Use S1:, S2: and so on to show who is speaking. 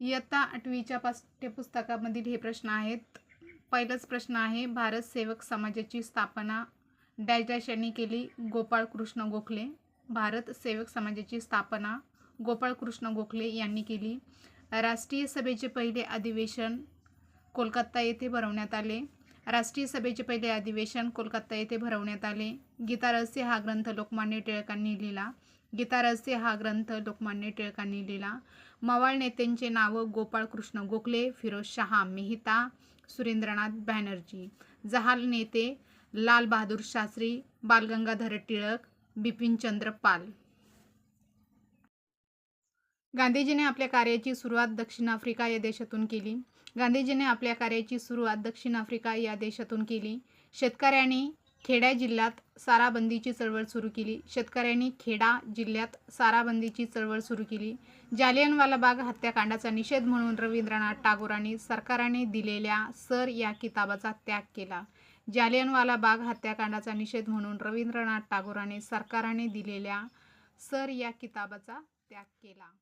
S1: इयत्ता आठवीच्या पाठ्यपुस्तकामधील हे प्रश्न आहेत. पहिलाच प्रश्न आहे भारत सेवक समाजाची स्थापना डॅश यांनी केली गोपाळ कृष्ण गोखले. भारत सेवक समाजाची स्थापना गोपाळ कृष्ण गोखले यांनी केली. राष्ट्रीय सभेचे पहिले अधिवेशन कोलकाता येथे भरवण्यात आले. राष्ट्रीय सभेचे पहिले अधिवेशन कोलकाता येथे भरवण्यात आले. गीतारहस्य हा ग्रंथ लोकमान्य टिळकांनी लिहिला. गीतारहस्य हा ग्रंथ लोकमान्य टिळकांनी लिहिला. मवाळ नेत्यांचे नावं गोपाळकृष्ण गोखले फिरोज शहा मेहता सुरेंद्रनाथ बॅनर्जी जहाल नेते लाल बहादूर शास्त्री बालगंगाधर टिळक बिपिनचंद्र पाल. गांधीजीने आपल्या कार्याची सुरुवात दक्षिण आफ्रिका या देशातून केली. गांधीजीने आपल्या कार्याची सुरुवात दक्षिण आफ्रिका या देशातून केली. शेतकऱ्यांनी खेड्या जिल्ह्यात साराबंदीची चळवळ सुरू केली. शेतकऱ्यांनी खेडा जिल्ह्यात साराबंदीची चळवळ सुरू केली. जालियनवाला बाग हत्याकांडाचा निषेध म्हणून रवींद्रनाथ टागोरांनी सरकाराने दिलेल्या सर या किताबाचा त्याग केला. जालियनवाला बाग हत्याकांडाचा निषेध म्हणून रवींद्रनाथ टागोरांनी सरकाराने दिलेल्या सर या किताबाचा त्याग केला.